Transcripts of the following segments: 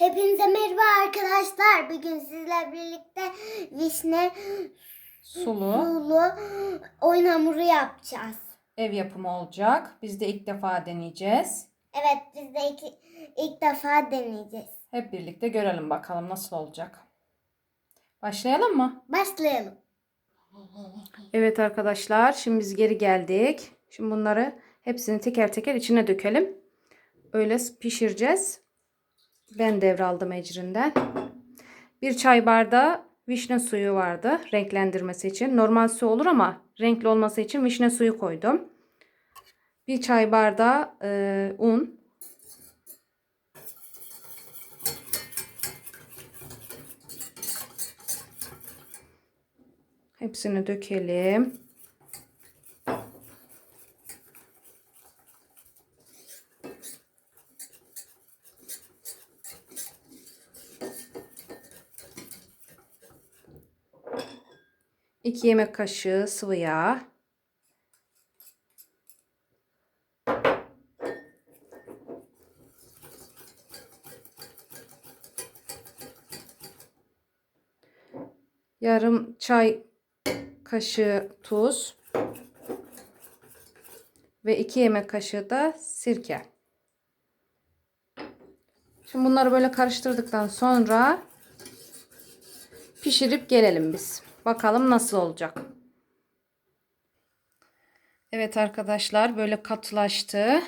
Hepinize merhaba arkadaşlar. Bugün sizlerle birlikte vişne Sulu sulu oyun hamuru yapacağız. ev yapımı olacak. Biz de ilk defa deneyeceğiz. Evet biz de iki, ilk defa deneyeceğiz. Hep birlikte görelim bakalım nasıl olacak. Başlayalım mı? Başlayalım. Evet arkadaşlar şimdi biz geri geldik. Şimdi bunları hepsini teker teker içine dökelim. Öyle pişireceğiz. Ben devraldım ecrinden. Bir çay bardağı vişne suyu vardı renklendirmesi için. Normal su olur ama renkli olması için vişne suyu koydum. Bir çay bardağı e, un. Hepsini dökelim. İki yemek kaşığı sıvı yağ. Yarım çay kaşığı tuz ve 2 yemek kaşığı da sirke. Şimdi bunları böyle karıştırdıktan sonra pişirip gelelim biz. Bakalım nasıl olacak. Evet arkadaşlar böyle katılaştı.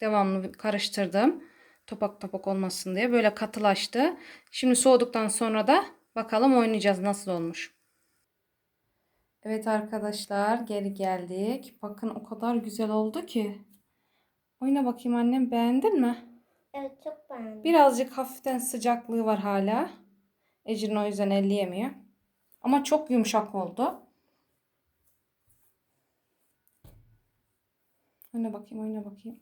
Devamlı karıştırdım. Topak topak olmasın diye böyle katılaştı. Şimdi soğuduktan sonra da bakalım oynayacağız nasıl olmuş. Evet arkadaşlar geri geldik. Bakın o kadar güzel oldu ki. Oyna bakayım annem beğendin mi? Evet çok beğendim. Birazcık hafiften sıcaklığı var hala. Ecrin o yüzden elleyemiyor. Ama çok yumuşak oldu. Oyna bakayım oyna bakayım.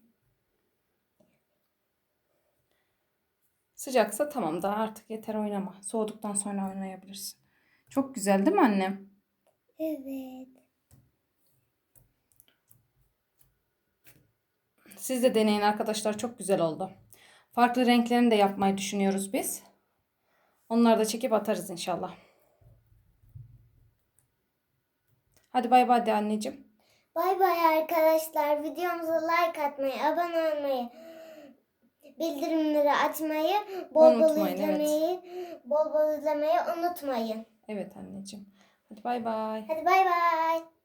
Sıcaksa tamam da artık yeter oynama. Soğuduktan sonra oynayabilirsin. Çok güzel değil mi annem? Evet. Siz de deneyin arkadaşlar. Çok güzel oldu. Farklı renklerini de yapmayı düşünüyoruz biz. Onları da çekip atarız inşallah. Hadi bay bay de anneciğim. Bay bay arkadaşlar. Videomuza like atmayı, abone olmayı, bildirimleri açmayı, bol bol Unutmayın, evet. izlemeyi, bol bol izlemeyi unutmayın. Evet anneciğim. Hadi bay bay. Hadi bay bay.